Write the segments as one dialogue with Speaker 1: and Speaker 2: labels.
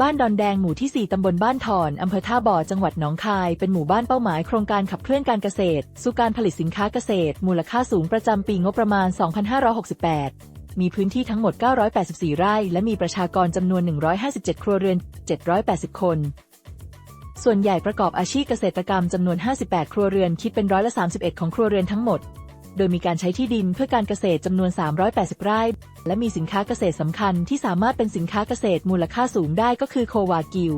Speaker 1: บ้านดอนแดงหมู่ที่ 4 ตำบลบ้านถอนอำเภอท่าบ่อ จังหวัดหนองคาย เป็นหมู่บ้านเป้าหมายโครงการขับเคลื่อนการเกษตร สู่การผลิตสินค้าเกษตร มูลค่าสูงประจำปีงบประมาณ 2568 มีพื้นที่ทั้งหมด 984 ไร่ และมีประชากรจำนวน 157 ครัวเรือน 780 คน ส่วนใหญ่ประกอบอาชีพเกษตรกรรมจำนวน 58 ครัวเรือน คิดเป็นร้อยละ31 ของครัวเรือนทั้งหมด โดยมีการใช้ที่ดินเพื่อการเกษตรจำนวน 380 ไร่ และมีสินค้าเกษตรสำคัญที่สามารถเป็นสินค้าเกษตรมูลค่าสูงได้ก็คือโควากิว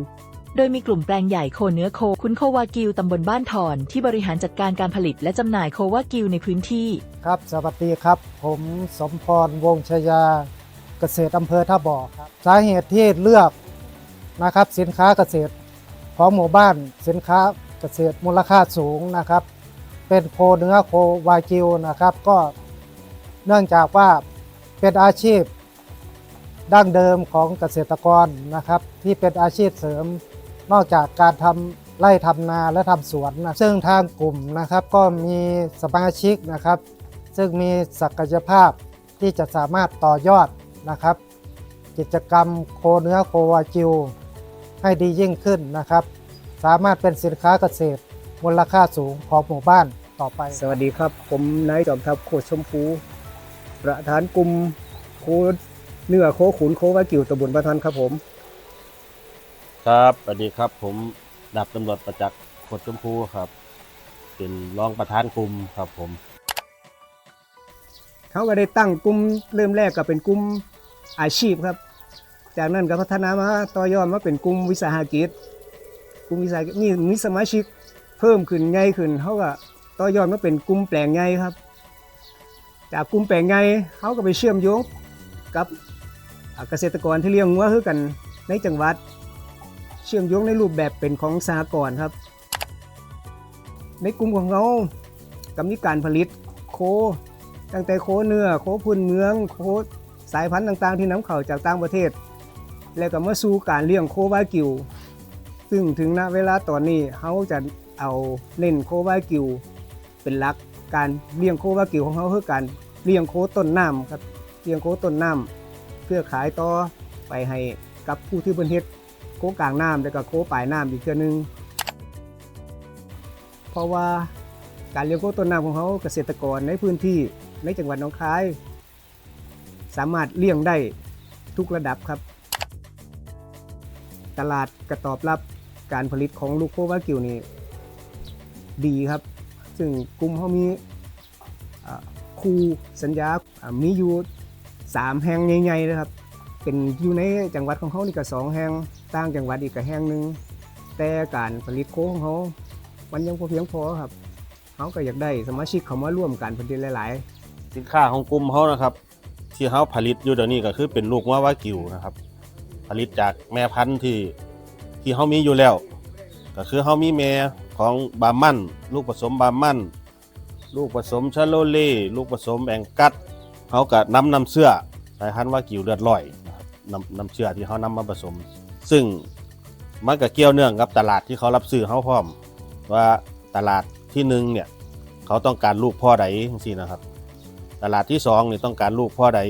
Speaker 1: โดยมีกลุ่มแปลงใหญ่โคเนื้อโคคุณโควากิวตำบลบ้านถอน ที่บริหารจัดการการผลิตและจำหน่ายโควากิวในพื้นที่
Speaker 2: ครับ สวัสดีครับ ผมสมพร วงชยา เกษตรอำเภอท่าบ่อครับ สาเหตุที่เลือกนะครับสินค้าเกษตรของหมู่บ้านสินค้าเกษตรมูลค่าสูงนะครับ เป็นโคเนื้อโควากิวนะครับ ก็เนื่องจากว่าเป็นอาชีพดั้งเดิมของเกษตรกรนะครับ ที่เป็นอาชีพเสริมนอกจากการทำไร่ทำนาและทำสวนนะซึ่งทางกลุ่มนะครับก็มีสมาชิกนะครับ ซึ่งมีศักยภาพที่จะสามารถต่อยอดนะครับ กิจกรรมโคเนื้อโควาจิว ให้ดียิ่งขึ้นนะครับ สามารถเป็นสินค้าเกษตรมูลค่าสูงของหมู่บ้าน ต่อไป
Speaker 3: สวัสดีครับ ผมนายจอมทัพโคชชมพู ประธานกลุ่มโคเนื้อโคขุนโควากิวตำบลบ้านทันครับผม
Speaker 4: ครับสวัสดีครับ ผมดาบตำรวจประจักษ์โคดชมพูครับ เป็นรองประธานกลุ่มครับผม
Speaker 3: เขาก็ได้ตั้งกลุ่มเริ่มแรกก็เป็นกลุ่มอาชีพครับ จากนั้นก็พัฒนามาต่อยอดมาเป็นกลุ่มวิสาหกิจกลุ่มวิสาหกิจนี่มีสมาชิกเพิ่มขึ้นใหญ่ขึ้นเขาก็ ต่อยอดมาเป็นกลุ่มแปลงใหญ่ครับ จากกลุ่มแปลงใหญ่เขาก็ไปเชื่อมโยงกับเกษตรกรที่เลี้ยงงัวคือกันในจังหวัด เชื่อมโยงในรูปแบบเป็นของสหกรณ์ครับ ในกลุ่มของเราก็มีการผลิตโค ตั้งแต่โคเนื้อโคพื้นเมืองโคสายพันธุ์ต่างๆ ที่นำเข้าจากต่างประเทศ แล้วก็มาสู่การเลี้ยงโควากิว ซึ่งถึงณเวลาตอนนี้เขาจะเอาเน้นโควากิว เป็นหลักการเลี้ยงโควากิวของเขาคือการเลี้ยงโคต้นน้ำครับเลี้ยงโคต้นน้ำเพื่อขายต่อไปให้กับผู้ที่เป็นเฮ็ดโคกลางน้ำแล้วก็โคปลายน้ำอีกเทื่อนึง เพราะว่าการเลี้ยงโคต้นน้ำของเขาเกษตรกรในพื้นที่ในจังหวัดหนองคาย สามารถเลี้ยงได้ทุกระดับครับ ตลาดกระตอบรับการผลิตของลูกโควากิวนี่ดีครับ ซึ่งกลุ่มเขามีอ่าคู่สัญญามีอยู่สามแห่งใหญ่ๆนะครับ เป็นอยู่ในจังหวัดของเขานี่ก็สองแห่งต่างจังหวัดอีกก็แห่งหนึ่งแต่การผลิตโคของเขา มันยังพอเพียงพอครับเขาก็อยากได้สมาชิกเขามาร่วมการผลิตหลาย ๆ
Speaker 4: สินค้าของกลุ่มเขานะครับ ที่เขาผลิตอยู่เดี๋ยวนี้ก็คือเป็นลูกว่าวากิวนะครับ ผลิตจากแม่พันธุ์ที่ที่เขามีอยู่แล้ว ก็คือเขามีแม่ ของบาร์มันลูกผสมบาร์มันลูกผสมชาโลเล่ลูกผสมแองกัดเขาก็นำนำเสื้อสายพันธุ์วากิวเลือดลอยนะครับนำนำเสื้อที่เขานำมาผสม ซึ่งมันก็เกี่ยวเนื่องกับตลาดที่เขารับซื้อเขาพร้อม ว่าตลาดที่หนึ่งเนี่ยเขาต้องการลูกพ่อใดจังทีนะครับ ตลาดที่สองนี่ต้องการลูกพ่อใด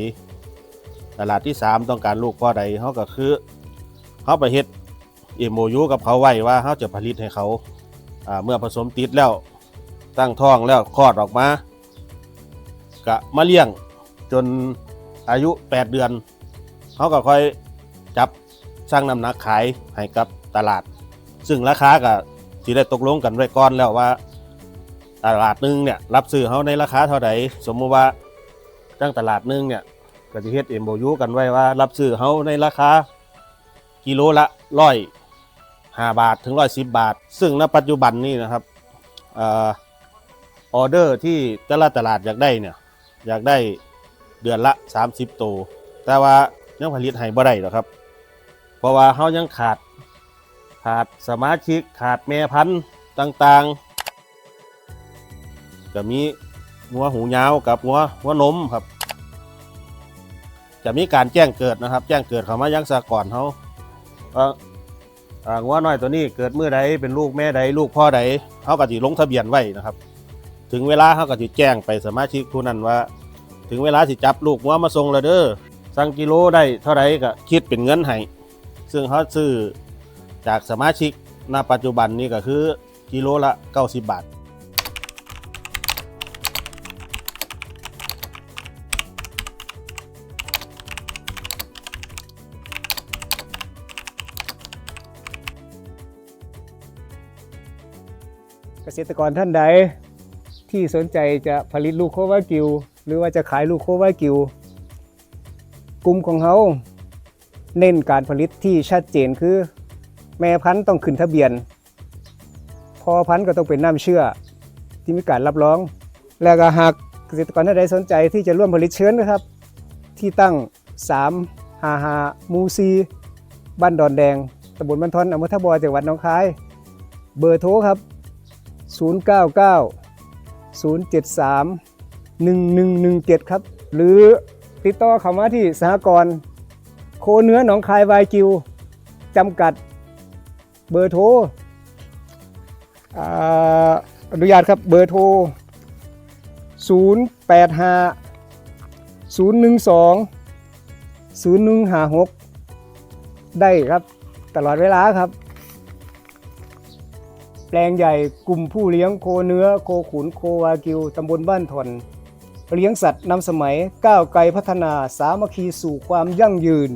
Speaker 4: ตลาดที่สามต้องการลูกพ่อใดเขาก็คือเขาไปเฮ็ดเอโมยูกับเขาไว้ว่าเขาจะผลิตให้เขา อ่าเมื่อผสมติดแล้วตั้งท้องแล้วคลอดออกมาก็มาเลี้ยงจนอายุ 8 เดือนเขาก็ค่อยจับสร้างน้ำหนักขายให้กับตลาด ซึ่งราคาก็ที่ได้ตกลงกันไว้ก่อนแล้วว่าตลาดนึงเนี่ยรับซื้อเขาในราคาเท่าใดสมมุติว่าตั้งตลาดนึงเนี่ยก็จะเฮ็ดเอ็มโบยูกันไว้ว่า รับซื้อเขาในราคากิโลละร้อย ห้าบาทถึงร้อยสิบบาท ซึ่งณปัจจุบันนี้นะครับออเดอร์ที่แต่ละตลาดอยากได้เนี่ยอยากได้เดือนละ 30 ตัว แต่ว่ายังผลิตให้บ่ได้หรอกครับ เพราะว่าเขายังขาดขาดสมาชิกขาดแม่พันธุ์ต่างๆจะมีงัวหูยาวกับงัวหัวนมครับ จะมีการแจ้งเกิดนะครับ แจ้งเกิดเขามายังสากรณ์เขาว่า งัวน้อยตัวนี้เกิดเมื่อใดเป็นลูกแม่ใดลูกพ่อใดเขาก็จะลงทะเบียนไว้นะครับ ถึงเวลาเขาก็จะแจ้งไปสมาชิกผู้นั้นว่า ถึงเวลาสิจับลูกงัวมาส่งแล้วเด้อสั่งกิโลได้เท่าไรก็คิดเป็นเงินให้ซึ่งเขาซื้อจากสมาชิกณปัจจุบันนี้ก็คือกิโลละ 90 บาท
Speaker 3: เกษตรกรท่านใดที่สนใจจะผลิตลูกโควากิว หรือว่าจะขายลูกโควากิว กลุ่มของเขาเน้นการผลิตที่ชัดเจนคือ แม่พันธุ์ต้องขึ้นทะเบียน พอพันธุ์ก็ต้องเป็นน้ำเชื่อ ที่มีการรับรอง และก็หากเกษตรกรท่านใดสนใจที่จะร่วมผลิตเชื้อนะครับ ที่ตั้ง3 5 5มูซีบ้านดอนแดงตำบลบ้านทอนอำเภอทบอจังหวัดหนองคาย เบอร์โทรครับ 099 073 1117 ครับ หรือติดต่อเข้ามาที่สหกรณ์โคเนื้อหนองคายวายกิวจำกัดเบอร์โทรอนุญาตครับเบอร์โทร 085 012 0156 ได้ครับ ตลอดเวลาครับ แปลงใหญ่กลุ่มผู้เลี้ยงโคเนื้อโคขุนโควากิวตำบลบ้านทนเลี้ยงสัตว์นำสมัยก้าวไกลพัฒนาสามัคคีสู่ความยั่งยืน